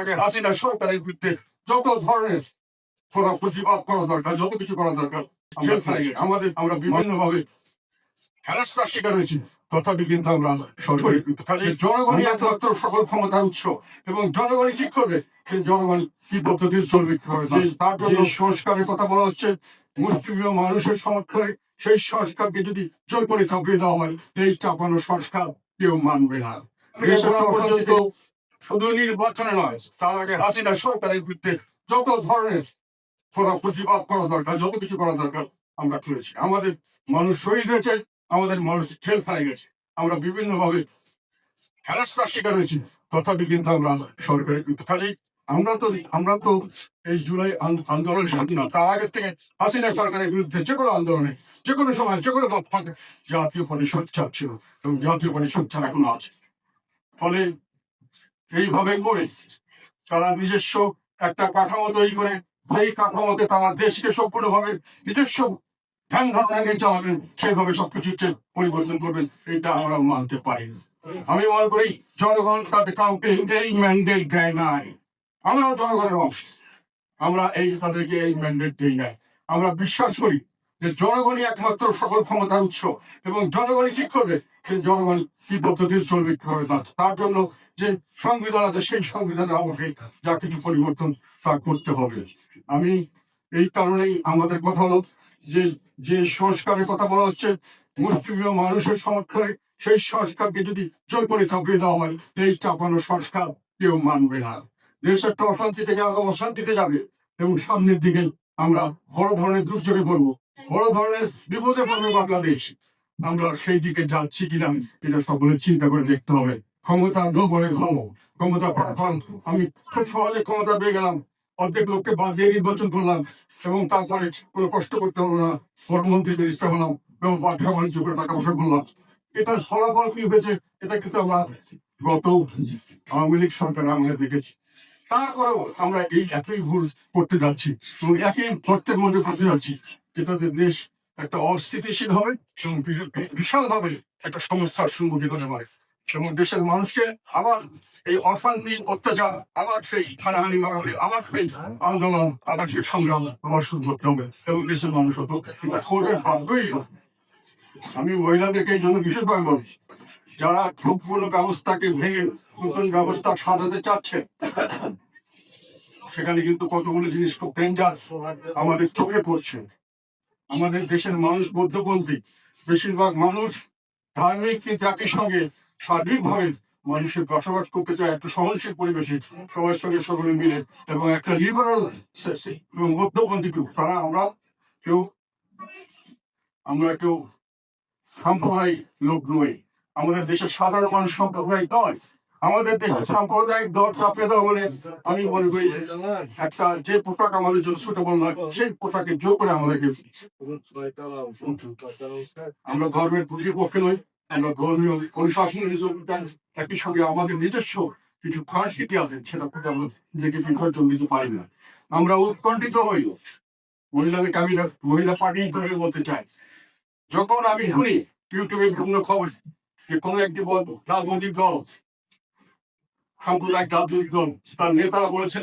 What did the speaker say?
আগে হাসিনা সরকারের বিরুদ্ধে যত ধরনের প্রতিবাদ করা দরকার যত কিছু করা দরকার আমাদের আমরা বিভিন্ন ভাবে হেনস্থার শিকার হয়েছি। তথাপি কিন্তু আমরা জনগণই একমাত্র সকল ক্ষমতার উৎস এবং জনগণই ঠিক করবে জনগণ কি পদ্ধতিতে চলবে তার জন্য সংস্কারের কথা বলা হচ্ছে। মুসলিমীয় মানুষের সমর্থনে সেই সংস্কারকে যদি জোর করে চাপিয়ে দেওয়া হয় এই চাপানো সংস্কার কেউ মানবে না। পর্যন্ত শুধু নির্বাচনে নয়, তার আগে হাসিনা সরকারের বিরুদ্ধে যত ধরনের করা প্রতিবাদ করা দরকার, যত কিছু করা দরকার আমরা করেছি। আমাদের মানুষ শহীদ হয়েছে, আমাদের মানুষ জেলখানায় গেছে। আমরা বিভিন্ন ভাবে হেনস্থার শিকার হয়েছি, তথাপি কিন্তু আমরা সরকারের বিরুদ্ধে কাজেই আমরা তো আমরা তো এই জুলাই আন- আন্দোলনের সাথে না তার আগের থেকে হাসিনা সরকারের বিরুদ্ধে যে কোনো আন্দোলনে, যে কোনো সময়, যে কোনো জাতীয় পরিষদ চাপ ছিল এবং জাতীয় পরিষদ ছাড়া এখনও আছে। ফলে এইভাবে করে তারা নিজস্ব একটা কাঠামো তৈরি করে সেই কাঠামোতে তারা দেশকে সম্পূর্ণভাবে নিজস্ব ধ্যান ধারণা নিয়ে চালাবেন, সেইভাবে সবকিছু পরিবর্তন করবেন, এটা আমরা মানতে পারি আমি মনে করি জনগণ তাদের কাউকে এই ম্যান্ডেট দেয় নাই। আমরাও জনগণের অংশ। আমরা এই তাদেরকে এই ম্যান্ডেট দিই নাই। আমরা বিশ্বাস করি যে জনগণই একমাত্র সকল ক্ষমতার উৎস এবং জনগণই ঠিক করবে যে জনগণ কি পদ্ধতিতে চলবে কীভাবে না। তার জন্য যে সংবিধান আছে, সেই সংবিধানের আমাকে যা কিছু পরিবর্তন তা করতে হবে। আমি এই কারণেই আমাদের কথা হলো যে যে সংস্কারের কথা বলা হচ্ছে মুসলিমীয় মানুষের সমর্থনে সেই সংস্কারকে যদি জোর করে চাপিয়ে দেওয়া হয় এই চাপানো সংস্কার কেউ মানবে না। দেশ একটা অশান্তি থেকে আরও অশান্তিতে যাবে এবং সামনের দিকে আমরা বড় ধরনের দুর্যোগে পড়ব। বড় ধরনের বিপদে পড়বে বাংলাদেশ। আমরা সেই দিকে যাচ্ছি কিনা এটা সকলে চিন্তা করে দেখতে হবে। ক্ষমতা লোভরে ভালো ক্ষমতা পাঠান আমি খুব সহজে ক্ষমতা পেয়ে গেলাম। অর্ধেক লোককে বাদ নির্বাচন করলাম এবং তারপরে কোনো কষ্ট করতে হলো না। প্রধানমন্ত্রীদের ইচ্ছা হলাম এবং ব্যবসা বাণিজ্য করে টাকা পয়সা করলাম। এটার ফলাফল কি হয়েছে, এটা কিন্তু আমরা গত আওয়ামী লীগ সরকার আমরা দেখেছি। তারপরেও আমরা এই একই ভুল করতে যাচ্ছি এবং একই গর্তের মধ্যে পড়তে যাচ্ছি। যেটাতে দেশ একটা অস্থিতিশীল হবে এবং বিশাল ভাবে একটা সমস্যার সম্মুখীন হতে পারে। এবং দেশের মানুষকে আবার এই অশান্তি অত্যাচার, আবার সেই হানাহানি মারামারি, আবার সেই আন্দোলন, আবার সেই সংগ্রাম আবার শুরু করতে হবে। এবং দেশের মানুষ হতো করবে বাধ্যই আমি মহিলাদেরকে এই জন্য বিশেষভাবে বলছি যারা সম্পূর্ণ ব্যবস্থাকে ভেঙে নতুন ব্যবস্থা সাজাতে চাচ্ছে, সেখানে কিন্তু কতগুলো জিনিস খুব ডেঞ্জার আমাদের চোখে পড়ছে। আমাদের দেশের মানুষ বৌদ্ধপন্থী বেশিরভাগ মানুষ ধার্মিক জাতির সঙ্গে স্বাধীনভাবে মানুষের বসবাস করতে চায় একটা সহনশীল পরিবেশে, সবার সঙ্গে সকলে মিলে এবং একটা লিবারাল এবং মধ্যপন্থী কেউ তারা আমরা কেউ আমরা কেউ সাম্প্রদায়িক লোক নই। আমাদের দেশের সাধারণ মানুষ সাম্প্রদায়িক নয়। আমাদের দেশের সাম্প্রদায়িক দর চাপিয়ে দেওয়া আমি মনে করি একটা যে পোশাক আমাদের জন্য সুটেবল নয়, সেই পোশাকে জোর করে আমাদেরকে আমরা ধর্মের পক্ষে নই একই সঙ্গে আমাদের নিজস্ব কিছু সংস্কৃতি আছে সেটা আমরা পারি না। আমরা উৎকণ্ঠিত হই। মহিলাদেরকে আমি মহিলা পার্টি হিসেবে বলতে চাই। যখন আমি শুনি, ইউটিউবে বিভিন্ন খবর, যে কোনো একটি রাজনৈতিক দল সাম্প্রদায়িক রাজনৈতিক দল তার নেতারা বলেছেন